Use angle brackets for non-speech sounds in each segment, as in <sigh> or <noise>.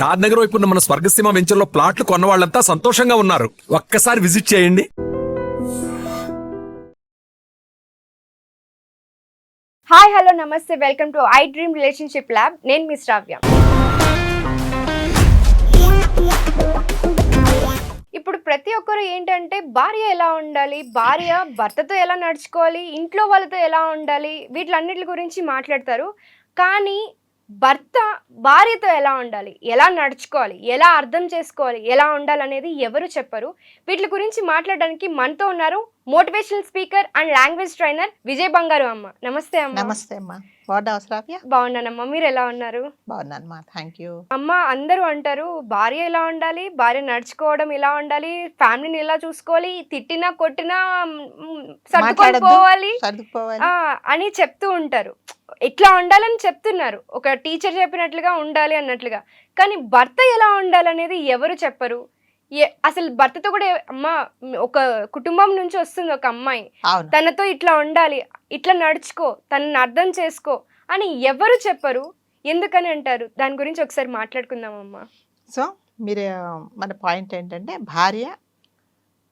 షాద్ నగర్ వైపు ఉన్న మన స్వర్గసీమ వెంచర్లో ప్లాట్లు కొన్న వాళ్ళంతా సంతోషంగా ఉన్నారు. ఒక్కసారి విజిట్ చేయండి. హాయ్ హలో నమస్తే. Welcome to I dream relationship lab. నేను మీ శ్రావ్య. ఇప్పుడు ప్రతి ఒక్కరు ఏంటంటే భార్య ఎలా ఉండాలి? భార్య భర్తతో ఎలా నడుచుకోవాలి? ఇంట్లో వాళ్ళతో ఎలా ఉండాలి? వీటిలన్నిటి గురించి మాట్లాడతారు. కానీ భర్త భార్యతో ఎలా ఉండాలి? ఎలా నడుచుకోవాలి? ఎలా అర్థం చేసుకోవాలి? ఎలా ఉండాలి అనేది ఎవరు చెప్పరు. వీటి గురించి మాట్లాడడానికి మనతో ఉన్నారు motivational speaker and language trainer Vijay Bangaru అమ్మ. నమస్తే అమ్మ. నమస్తే అమ్మా. బాగున్నావు శ్రావ్య? బాగున్నానమ్మా. మీరు ఎలా ఉన్నారు? బాగున్నాను మా థ్యాంక్ యూ అమ్మ అందరూ అంటారు భార్య ఎలా ఉండాలి? భార్య నడుచుకోవడం ఎలా ఉండాలి? ఫ్యామిలీని ఎలా చూసుకోవాలి? తిట్టినా కొట్టినా ఆ, అని చెప్తూ ఉంటారు. ఇట్లా ఉండాలని చెప్తున్నారు. ఒక టీచర్ చెప్పినట్లుగా ఉండాలి అన్నట్లుగా. కానీ భర్త ఎలా ఉండాలనేది ఎవరు చెప్పరు. అసలు భర్తతో కూడా అమ్మ ఒక కుటుంబం నుంచి వస్తుంది ఒక అమ్మాయి. తనతో ఇట్లా ఉండాలి ఇట్లా నడుచుకో తనని అర్థం చేసుకో అని ఎవరు చెప్పరు. ఎందుకని అంటారు? దాని గురించి ఒకసారి మాట్లాడుకుందామమ్మా సో మీరు మన పాయింట్ ఏంటంటే భార్య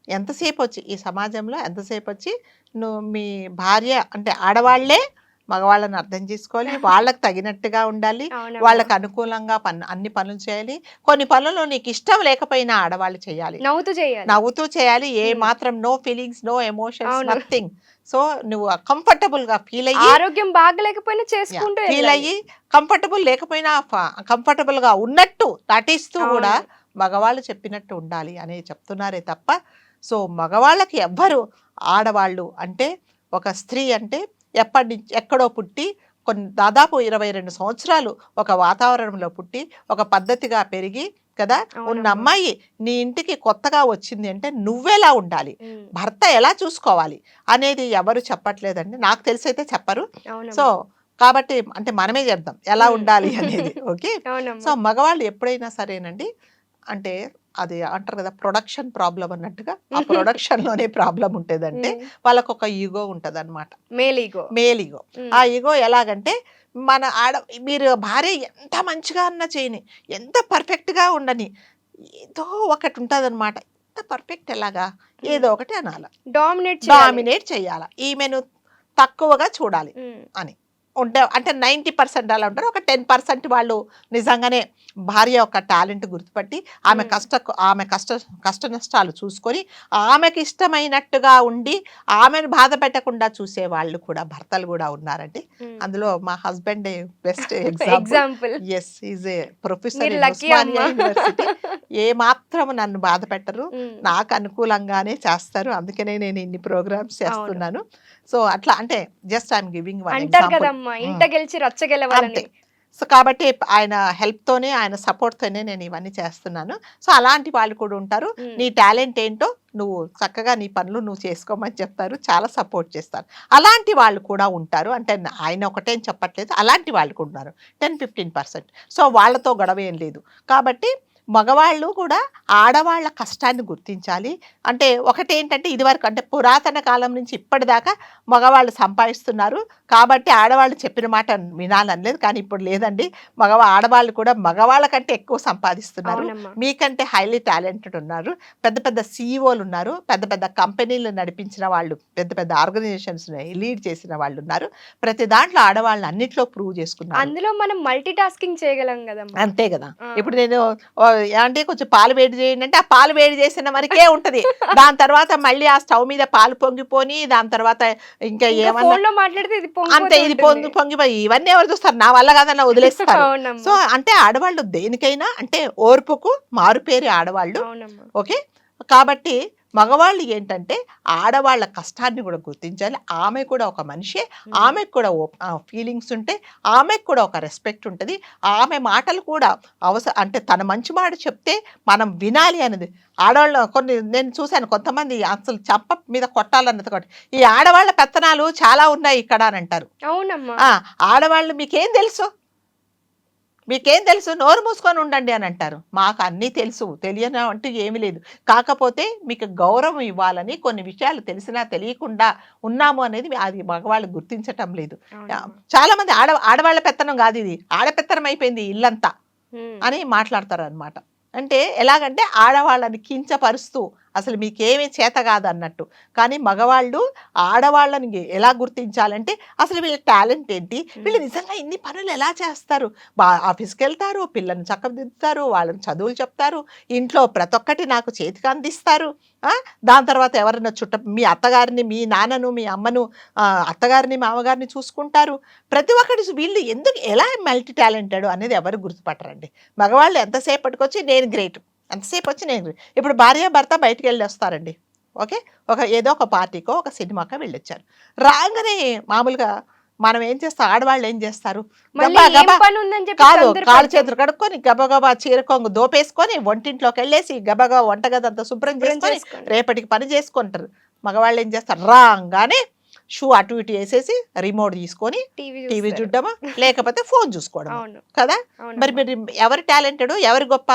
ఎంతసేపు వచ్చి ఈ సమాజంలో ఎంతసేపు వచ్చి నువ్వు మీ భార్య అంటే ఆడవాళ్ళే మగవాళ్ళని అర్థం చేసుకోవాలి వాళ్ళకి తగినట్టుగా ఉండాలి. వాళ్ళకి అనుకూలంగా పన్ అన్ని పనులు చేయాలి కొన్ని పనులు నీకు ఇష్టం లేకపోయినా ఆడవాళ్ళు చేయాలి నవ్వుతూ చేయాలి నవ్వుతూ చేయాలి ఏ. మాత్రం no feelings no emotions. Nothing so నువ్వు కంఫర్టబుల్గా ఫీల్ అయ్యి ఆరోగ్యం బాగలేకపోయినా చేసుకుంటూ ఫీల్. అయ్యి కంఫర్టబుల్ లేకపోయినా కంఫర్టబుల్గా ఉన్నట్టు నటిస్తూ. కూడా మగవాళ్ళు చెప్పినట్టు ఉండాలి అని చెప్తున్నారే తప్ప సో మగవాళ్ళకి ఎవ్వరు ఆడవాళ్ళు అంటే ఒక స్త్రీ అంటే ఎప్పటి నుంచి ఎక్కడో పుట్టి కొన్ని దాదాపు ఇరవై రెండు సంవత్సరాలు ఒక వాతావరణంలో పుట్టి ఒక పద్ధతిగా పెరిగి కదా ఉన్న. అమ్మాయి నీ ఇంటికి కొత్తగా వచ్చింది అంటే నువ్వెలా ఉండాలి భర్త ఎలా చూసుకోవాలి అనేది ఎవరు చెప్పట్లేదండి నాకు తెలిసైతే చెప్పరు. సో కాబట్టి అంటే మనమే చెప్దాం ఎలా. ఉండాలి అనేది ఓకే. <laughs> సో మగవాళ్ళు ఎప్పుడైనా సరేనండి అంటే అది అంటారు కదా ప్రొడక్షన్ ప్రాబ్లం అన్నట్టుగా ఆ <laughs> ప్రొడక్షన్లోనే ప్రాబ్లం ఉంటుందంటే వాళ్ళకు ఒక ఈగో ఉంటది అనమాట male ego male ego um, ఆ ఈగో ఎలాగంటే మన ఆడ మీరు భార్య ఎంత మంచిగా అన్నా చేయని ఎంత perfect గా ఉండని ఏదో ఒకటి ఉంటుంది అనమాట ఎంత పర్ఫెక్ట్ ఎలాగా ఏదో ఒకటి అనాలి. డామినేట్ చేయాలి. డామినేట్ చేయాలి. ఈమెను తక్కువగా చూడాలి అని. ఉంటే అంటే నైంటీ పర్సెంట్ అలా ఉంటారు. ఒక టెన్ పర్సెంట్ వాళ్ళు నిజంగానే భార్య యొక్క టాలెంట్ గుర్తుపట్టి ఆమె. కష్ట ఆమె కష్ట కష్ట నష్టాలు చూసుకొని ఆమెకి ఇష్టమైనట్టుగా ఉండి ఆమెను బాధ పెట్టకుండా చూసే వాళ్ళు కూడా భర్తలు కూడా ఉన్నారండి. అందులో మా husband best <laughs> example. Yes is a professor university ఏ మాత్రం నన్ను బాధ పెట్టరు. నాకు అనుకూలంగానే చేస్తారు. అందుకనే నేను ఇన్ని ప్రోగ్రామ్స్ చేస్తున్నాను. సో అట్లా అంటే జస్ట్ ఐఎమ్ గివింగ్ వన్ అంటారు కదమ్మా ఇంట గెలిచి రచ్చ గెలవాలని. అంతే. సో కాబట్టి ఆయన help తోనే ఆయన support తోనే నేను ఇవన్నీ చేస్తున్నాను. సో అలాంటి వాళ్ళు కూడా ఉంటారు. నీ టాలెంట్ ఏంటో నువ్వు చక్కగా నీ పనులు నువ్వు చేసుకోమని చెప్తారు. చాలా సపోర్ట్ చేస్తారు. అలాంటి వాళ్ళు కూడా ఉంటారు. అంటే ఆయన ఒకటేం చెప్పట్లేదు. అలాంటి వాళ్ళు కూడా ఉన్నారు. Ten fifteen percent. సో వాళ్ళతో గొడవ ఏం లేదు. కాబట్టి మగవాళ్ళు కూడా ఆడవాళ్ళ కష్టాన్ని గుర్తించాలి. అంటే ఒకటి ఏంటంటే ఇదివరకు అంటే పురాతన కాలం నుంచి ఇప్పటిదాకా మగవాళ్ళు సంపాదిస్తున్నారు. కాబట్టి ఆడవాళ్ళు చెప్పిన మాట వినాలని లేదు కానీ ఇప్పుడు లేదండి. మగవా ఆడవాళ్ళు కూడా మగవాళ్ళ కంటే ఎక్కువ సంపాదిస్తున్నారు. మీకంటే హైలీ టాలెంటెడ్ ఉన్నారు. పెద్ద పెద్ద సీఈఓలు ఉన్నారు. పెద్ద పెద్ద కంపెనీలు నడిపించిన వాళ్ళు పెద్ద పెద్ద ఆర్గనైజేషన్స్ లీడ్ చేసిన వాళ్ళు ఉన్నారు. ప్రతి దాంట్లో ఆడవాళ్ళని అన్నిట్లో ప్రూవ్ చేసుకున్నారు. అందులో మనం మల్టీ టాస్కింగ్ చేయగలం కదమ్మా. అంతే కదా. ఇప్పుడు నేను అంటే కొంచెం పాలు వేడి చేయండి అంటే ఆ పాలు వేడి చేసిన వరకే ఉంటది. దాని తర్వాత మళ్ళీ ఆ స్టవ్ మీద పాలు పొంగిపోని దాని తర్వాత ఇంకా ఏమన్నా అంతే ఇది పొంగి పొంగిపోయి ఇవన్నీ ఎవరు చూస్తారు? నా వల్ల కాదన్న వదిలేస్తారు. సో అంటే ఆడవాళ్ళు దేనికైనా అంటే ఓర్పుకు మారుపేరు ఆడవాళ్ళు. ఓకే? కాబట్టి మగవాళ్ళు ఏంటంటే ఆడవాళ్ళ కష్టాన్ని కూడా గుర్తించాలి. ఆమె కూడా ఒక మనిషే. ఆమెకు కూడా ఫీలింగ్స్ ఉంటే ఆమెకు కూడా ఒక రెస్పెక్ట్ ఉంటుంది. ఆమె మాటలు కూడా అవసరం అంటే తన మంచి మాట చెప్తే మనం వినాలి అనేది ఆడవాళ్ళు కొన్ని నేను చూశాను కొంతమంది అసలు చంప మీద కొట్టాలన్నది ఒకటి ఈ ఆడవాళ్ళ పెత్తనాలు చాలా ఉన్నాయి ఇక్కడ అని అంటారు. ఆడవాళ్ళు మీకేం తెలుసు? మీకేం తెలుసు? నోరు మూసుకొని ఉండండి అని అంటారు. మాకు అన్నీ తెలుసు. తెలియని అంటూ ఏమీ లేదు. కాకపోతే మీకు గౌరవం ఇవ్వాలని కొన్ని విషయాలు తెలిసినా తెలియకుండా ఉన్నాము అనేది అది మగవాళ్ళు గుర్తించటం లేదు. చాలా మంది ఆడ ఆడవాళ్ళ పెత్తనం కాదు ఇది. ఆడపెత్తనం అయిపోయింది ఇల్లంతా. అని మాట్లాడతారు అనమాట అంటే ఎలాగంటే ఆడవాళ్ళని కించపరుస్తూ అసలు మీకేమీ చేత కాదు అన్నట్టు కానీ మగవాళ్ళు ఆడవాళ్ళని ఎలా గుర్తించాలంటే అసలు వీళ్ళ టాలెంట్ ఏంటి? వీళ్ళు నిజంగా ఇన్ని పనులు ఎలా చేస్తారు? బా ఆఫీస్కి వెళ్తారు పిల్లల్ని చక్కదిద్దుతారు వాళ్ళని చదువులు చెప్తారు ఇంట్లో ప్రతి ఒక్కటి నాకు చేతికి అందిస్తారు? దాని తర్వాత ఎవరైనా చుట్ట మీ అత్తగారిని మీ నాన్నను మీ అమ్మను అత్తగారిని మామగారిని చూసుకుంటారు. ప్రతి ఒక్కటి వీళ్ళు ఎందుకు ఎలా మల్టీ టాలెంటెడ్ అనేది ఎవరు గుర్తుపట్టరండి. మగవాళ్ళు ఎంతసేపటికి వచ్చి నేను గ్రేట్. ఎంతసేపు వచ్చి నేను. ఇప్పుడు భార్య భర్త బయటికి వెళ్ళి వస్తారండి ఓకే? ఒక ఏదో ఒక పార్టీకో ఒక సినిమాకో వెళ్ళొచ్చారు. రాగానే మామూలుగా మనం ఏం చేస్తాం ఆడవాళ్ళు ఏం చేస్తారు? కాదు కాలు. చేతులు కడుక్కొని గబగబా చీర కొంగు దోపేసుకొని వంటింట్లోకి వెళ్ళేసి గబగబా వంటగది అంతా శుభ్రం చేసుకొని. రేపటికి పని చేసుకుంటారు. మగవాళ్ళు ఏం చేస్తారు? రాగానే షూ అటు ఇటు వేసేసి రిమోట్ తీసుకొని టీవీ. చూడడమా? లేకపోతే ఫోన్ చూసుకోవడం కదా? మరి మీరు ఎవరు టాలెంటెడ్? ఎవరు గొప్ప?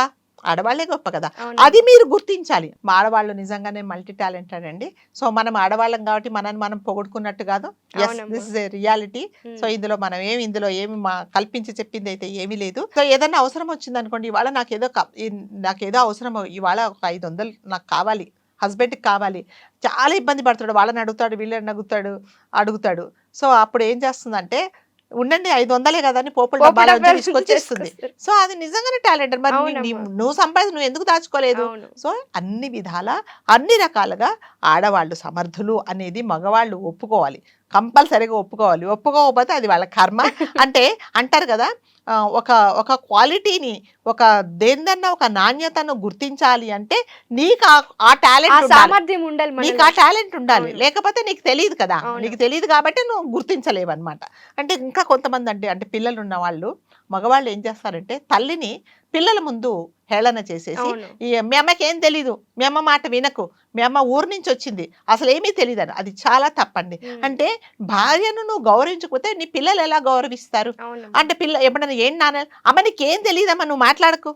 ఆడవాళ్ళే గొప్ప కదా. అది మీరు గుర్తించాలి. మా ఆడవాళ్ళు నిజంగానే మల్టీ టాలెంటెడ్ అండి. సో మనం ఆడవాళ్ళం కాబట్టి మనని మనం పొగుడుకున్నట్టు కాదు. Yes. This is a reality. So ఇందులో మనం ఏమి ఇందులో ఏమి మా కల్పించి చెప్పింది అయితే ఏమీ లేదు. సో ఏదైనా అవసరం వచ్చింది అనుకోండి ఇవాళ నాకు ఏదో క- ఈ- నాకు ఏదో అవసరం ఇవాళ ఒక ఐదు వందలు నాకు కావాలి. హస్బెండ్కి కావాలి. చాలా ఇబ్బంది పడతాడు. వాళ్ళని అడుగుతాడు వీళ్ళని అడుగుతాడు అడుగుతాడు. సో అప్పుడు ఏం చేస్తుందంటే ఉండండి ఐదు వందలే కదా అని పోపుల డబ్బాలో <laughs> తీసుకొచ్చేస్తుంది. సో అది నిజంగానే టాలెంటెడ్. మరి నువ్వు సంపాదించి నువ్వు ఎందుకు దాచుకోలేదు? సో అన్ని విధాల అన్ని రకాలుగా ఆడవాళ్ళు సమర్థులు అనేది మగవాళ్ళు ఒప్పుకోవాలి. కంపల్సరీగా ఒప్పుకోవాలి. ఒప్పుకోకపోతే అది వాళ్ళ కర్మ. <laughs> అంటే అంటారు కదా ఒక ఒక క్వాలిటీని ఒక దేనిదన్నా ఒక నాణ్యతను గుర్తించాలి అంటే నీకు ఆ- టాలెంట్ సామర్థ్యం ఉండాలి నీకు. ఆ టాలెంట్ ఉండాలి. లేకపోతే నీకు తెలియదు కదా. నీకు తెలియదు కాబట్టి నువ్వు గుర్తించలేవు అనమాట అంటే ఇంకా కొంతమంది అంటే అంటే పిల్లలు ఉన్న వాళ్ళు మగవాళ్ళు ఏం చేస్తారంటే తల్లిని పిల్లల ముందు హేళన చేసేసి ఈ మీ అమ్మకి ఏం తెలీదు మీ అమ్మ మాట వినకు మీ అమ్మ ఊరు నుంచి వచ్చింది అసలు ఏమీ తెలియదు అని అది చాలా తప్పండి. అంటే భార్యను నువ్వు గౌరవించకపోతే నీ పిల్లలు ఎలా గౌరవిస్తారు. అంటే పిల్ల ఎప్పుడైనా ఏం నాన్న అమ్మ నీకేం తెలియదమ్మా నువ్వు మాట్లాడకు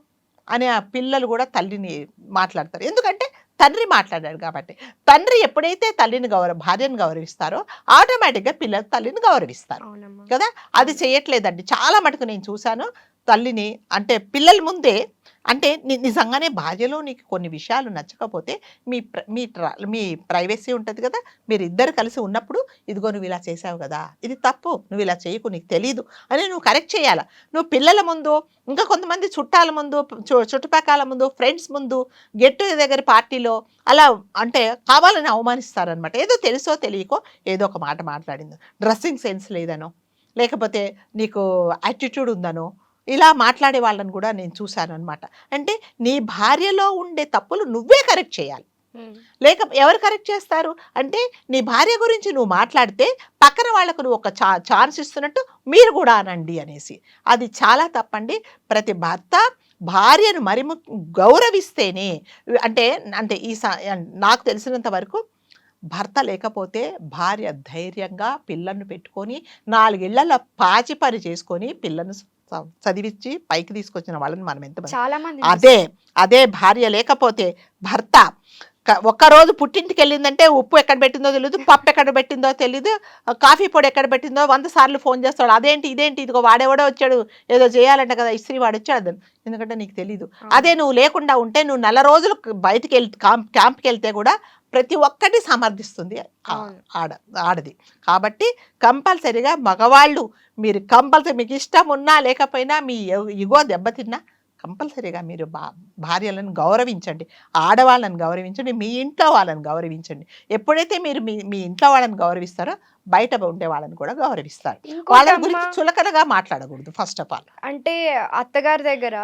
అని ఆ పిల్లలు కూడా తల్లిని మాట్లాడతారు. ఎందుకంటే తండ్రి మాట్లాడాడు కాబట్టి. తండ్రి ఎప్పుడైతే తల్లిని గౌరవ భార్యను గౌరవిస్తారో ఆటోమేటిక్గా పిల్లలు తల్లిని గౌరవిస్తారు. కదా? అది చేయట్లేదండి. చాలా మటుకు నేను చూశాను తల్లిని అంటే పిల్లల ముందే అంటే నిజంగానే భార్యలో నీకు కొన్ని విషయాలు నచ్చకపోతే మీ ప్ర- మీ మీ ప్రైవసీ ఉంటుంది కదా మీరు ఇద్దరు కలిసి ఉన్నప్పుడు ఇదిగో నువ్వు ఇలా చేసావు కదా ఇది తప్పు నువ్వు ఇలా చేయకు నీకు తెలీదు అని నువ్వు కరెక్ట్ చేయాలా? నువ్వు పిల్లల ముందు ఇంకా కొంతమంది చుట్టాల ముందు చు- చుట్టుపక్కల ముందు ఫ్రెండ్స్ ముందు గెట్ దగ్గర పార్టీలో అలా అంటే కావాలని అవమానిస్తారనమాట ఏదో తెలుసో తెలియకో ఏదో ఒక మాట మాట్లాడింది. డ్రెస్సింగ్ సెన్స్ లేదనో లేకపోతే నీకు యాటిట్యూడ్ ఉందనో ఇలా మాట్లాడే వాళ్ళని కూడా నేను చూశాను అనమాట అంటే నీ భార్యలో ఉండే తప్పులు నువ్వే కరెక్ట్ చేయాలి. లేక ఎవరు కరెక్ట్ చేస్తారు? అంటే నీ భార్య గురించి నువ్వు మాట్లాడితే పక్కన వాళ్ళకు నువ్వు ఒక చా ఛాన్స్ ఇస్తున్నట్టు మీరు కూడా అనండి అనేసి. అది చాలా తప్పండి. ప్రతి భర్త భార్యను మరి గౌరవిస్తేనే అంటే అంటే ఈ నాకు తెలిసినంత వరకు భర్త లేకపోతే భార్య ధైర్యంగా పిల్లలను పెట్టుకొని నాలుగేళ్ళ పాచి పని చేసుకొని పిల్లను చదివించి పైకి తీసుకొచ్చిన వాళ్ళని మనం ఎంత చాలా మంది అదే అదే భార్య లేకపోతే భర్త ఒక్కరోజు పుట్టింటికి వెళ్ళిందంటే ఉప్పు ఎక్కడ పెట్టిందో తెలియదు పప్పు ఎక్కడ పెట్టిందో తెలియదు కాఫీ పొడి ఎక్కడ పెట్టిందో వంద సార్లు ఫోన్ చేస్తాడు అదేంటి ఇదేంటి ఇదిగో వాడెవడో వచ్చాడు ఏదో చేయాలంట కదా ఇస్త్రీ వాడు వచ్చాడు. ఎందుకంటే నీకు తెలీదు. అదే నువ్వు లేకుండా ఉంటే నువ్వు నెల రోజులు బయటికి వెళ్ళి క్యాంప్ క్యాంప్కి వెళ్తే కూడా ప్రతి ఒక్కటి సమర్థిస్తుంది. ఆడ ఆడది. కాబట్టి కంపల్సరిగా మగవాళ్ళు మీరు కంపల్సరీ మీకు ఇష్టం ఉన్నా లేకపోయినా మీ ఇగో దెబ్బతిన్నా కంపల్సరీగా మీరు భా భార్యలను గౌరవించండి. ఆడవాళ్ళని గౌరవించండి. మీ ఇంట్లో వాళ్ళని గౌరవించండి. ఎప్పుడైతే మీరు మీ మీ ఇంట్లో వాళ్ళని గౌరవిస్తారో బయట ఉండే వాళ్ళని కూడా గౌరవిస్తారు. వాళ్ళ గురించి చులకనగా మాట్లాడకూడదు ఫస్ట్ ఆఫ్ ఆల్ అంటే అత్తగారి దగ్గర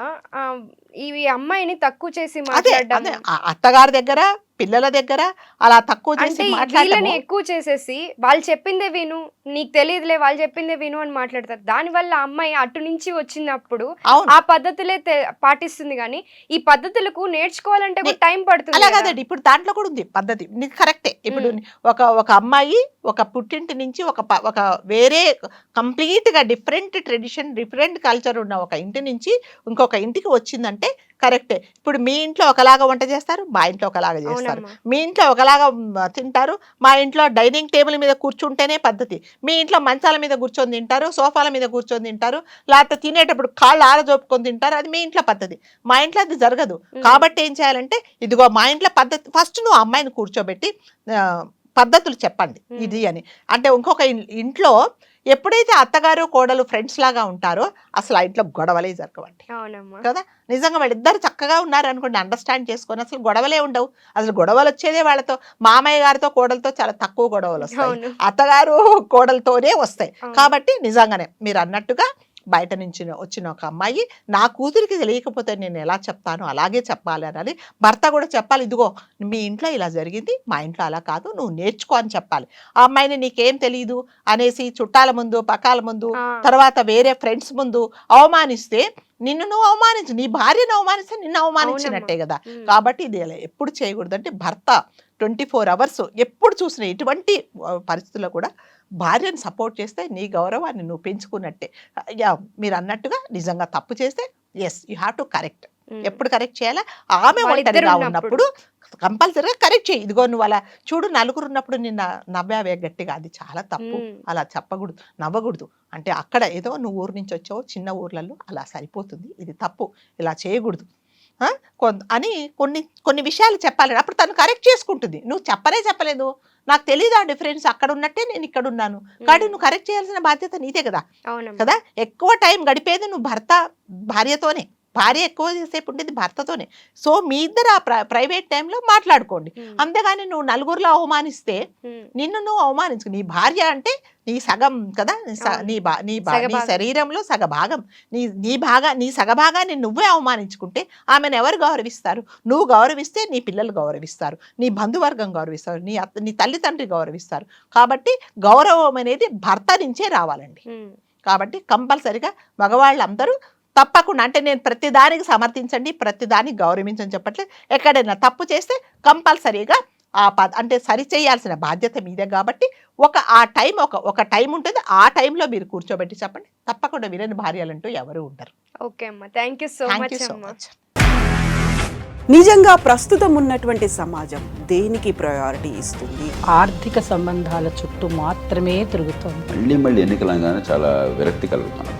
ఈ అమ్మాయిని తక్కువ చేసి మాట్లాడడం అత్తగారి దగ్గర పిల్లల దగ్గర అలా తక్కువ చేసి వీళ్ళని ఎక్కువ చేసేసి వాళ్ళు చెప్పిందే విను నీకు తెలియదులే వాళ్ళు చెప్పిందే విను అని మాట్లాడతారు. దానివల్ల ఆ అమ్మాయి అటు నుంచి వచ్చినప్పుడు ఆ పద్ధతులే పాటిస్తుంది కానీ ఈ పద్ధతులకు నేర్చుకోవాలంటే టైం పడుతుంది అలా కదా. కాదండి ఇప్పుడు దాంట్లో కూడా ఉంది పద్ధతి. నీకు కరెక్టే. ఇప్పుడు. ఒక ఒక అమ్మాయి ఒక పుట్టింటి నుంచి ఒక ఒక వేరే కంప్లీట్గా డిఫరెంట్ ట్రెడిషన్ డిఫరెంట్ కల్చర్ ఉన్న ఒక ఇంటి నుంచి ఇంకొక ఇంటికి వచ్చిందంటే కరెక్టే. ఇప్పుడు మీ ఇంట్లో ఒకలాగా వంట చేస్తారు మా ఇంట్లో ఒకలాగా చేస్తారు. మీ ఇంట్లో ఒకలాగా తింటారు మా ఇంట్లో డైనింగ్ టేబుల్ మీద కూర్చుంటేనే పద్ధతి. మీ ఇంట్లో మంచాల మీద కూర్చొని తింటారు సోఫాల మీద కూర్చొని తింటారు లేకపోతే తినేటప్పుడు కాళ్ళు ఆరజోపుకొని తింటారు అది మీ ఇంట్లో పద్ధతి. మా ఇంట్లో అది జరగదు. కాబట్టి ఏం చేయాలంటే ఇదిగో మా ఇంట్లో పద్ధతి ఫస్ట్ నువ్వు అమ్మాయిని కూర్చోబెట్టి పద్ధతులు చెప్పండి. ఇది అని. అంటే ఇంకొక ఇంట్లో ఎప్పుడైతే అత్తగారు కోడలు ఫ్రెండ్స్ లాగా ఉంటారో అసలు ఆ ఇంట్లో గొడవలే జరగవండి. కదా? నిజంగా వాళ్ళిద్దరు చక్కగా ఉన్నారు అనుకోండి అండర్స్టాండ్ చేసుకొని అసలు గొడవలే ఉండవు. అసలు గొడవలు వచ్చేదే వాళ్ళతో మామయ్య గారితో కోడలతో చాలా తక్కువ గొడవలు వస్తాయి. అత్తగారు కోడలతోనే వస్తాయి. కాబట్టి నిజంగానే మీరు అన్నట్టుగా బయట నుంచి వచ్చిన ఒక అమ్మాయి నా కూతురికి తెలియకపోతే నేను ఎలా చెప్తాను అలాగే చెప్పాలి అని భర్త కూడా చెప్పాలి ఇదిగో మీ ఇంట్లో ఇలా జరిగింది మా ఇంట్లో అలా కాదు నువ్వు నేర్చుకో అని చెప్పాలి. ఆ అమ్మాయిని నీకేం తెలియదు అనేసి చుట్టాల ముందు పక్కాల ముందు తర్వాత వేరే ఫ్రెండ్స్ ముందు అవమానిస్తే నిన్ను నువ్వు అవమానించు నీ భార్యను అవమానిస్తే నిన్ను అవమానించినట్టే కదా. కాబట్టి ఇది ఎప్పుడు చేయకూడదు అంటే భర్త ట్వంటీ ఫోర్ అవర్స్ ఎప్పుడు చూసిన ఎటువంటి పరిస్థితుల్లో కూడా భార్యను సపోర్ట్ చేస్తే నీ గౌరవాన్ని నువ్వు పెంచుకున్నట్టే. యా మీరు అన్నట్టుగా నిజంగా తప్పు చేస్తే yes you have to correct. ఎప్పుడు కరెక్ట్ చేయాలా? ఆమె ఒంటరిగా ఉన్నప్పుడు. కంపల్సరీగా కరెక్ట్ చేయి. ఇదిగో నువ్వు అలా చూడు నలుగురు ఉన్నప్పుడు నిన్న నవ్వావే గట్టిగా. అది చాలా తప్పు. అలా చెప్పకూడదు నవ్వకూడదు. అంటే అక్కడ ఏదో నువ్వు ఊరు నుంచి వచ్చావు చిన్న ఊర్లలో అలా సరిపోతుంది. ఇది తప్పు. ఇలా చేయకూడదు. అని కొన్ని కొన్ని విషయాలు చెప్పాలి. అప్పుడు తను కరెక్ట్ చేసుకుంటుంది. నువ్వు చెప్పలే చెప్పలేదు. నాకు తెలియదు ఆ డిఫరెన్స్ అక్కడ ఉన్నట్టే నేను ఇక్కడ ఉన్నాను. కాబట్టి నువ్వు కరెక్ట్ చేయాల్సిన బాధ్యత నీదే కదా. కదా? ఎక్కువ టైం గడిపేది నువ్వు భర్త భార్యతోనే. భార్య ఎక్కువ సేపు ఉండేది భర్తతోనే. సో మీ ఇద్దరు ఆ ప్ర ప్రైవేట్ టైంలో మాట్లాడుకోండి. అంతేగాని నువ్వు నలుగురిలో అవమానిస్తే. నిన్ను నువ్వు అవమానించు నీ భార్య అంటే నీ సగం కదా? నీ బా నీ నీ. శరీరంలో సగ భాగం నీ నీ భాగా నీ సగభాగాన్ని నువ్వే అవమానించుకుంటే ఆమెను ఎవరు గౌరవిస్తారు? నువ్వు గౌరవిస్తే నీ పిల్లలు గౌరవిస్తారు. నీ బంధువర్గం గౌరవిస్తారు. నీ నీ తల్లిదండ్రి గౌరవిస్తారు. కాబట్టి గౌరవం అనేది భర్త నుంచే రావాలండి. కాబట్టి కంపల్సరిగా మగవాళ్ళందరూ తప్పకుండా. అంటే నేను ప్రతిదానికి సమర్థించండి ప్రతిదానికి గౌరవించని చెప్పట్లేదు. ఎక్కడైనా తప్పు చేస్తే కంపల్సరీగా ఆ ప అంటే సరి చేయాల్సిన బాధ్యత మీదే కాబట్టి ఒక ఆ టైం ఒక ఒక టైం ఉంటుంది. ఆ టైంలో మీరు కూర్చోబెట్టి చెప్పండి. తప్పకుండా వినని భార్యలంటూ ఎవరు ఉండరు. ఓకే అమ్మా. Thank you so much so అమ్మా. మచ్ నిజంగా ప్రస్తుతం ఉన్నటువంటి సమాజం దేనికి ప్రయారిటీ ఇస్తుంది? ఆర్థిక సంబంధాల చుట్టూ మాత్రమే తిరుగుతోంది. మళ్ళీ మళ్ళీ ఎన్నికలంగానే చాలా విరక్తి కలుగుతున్నాం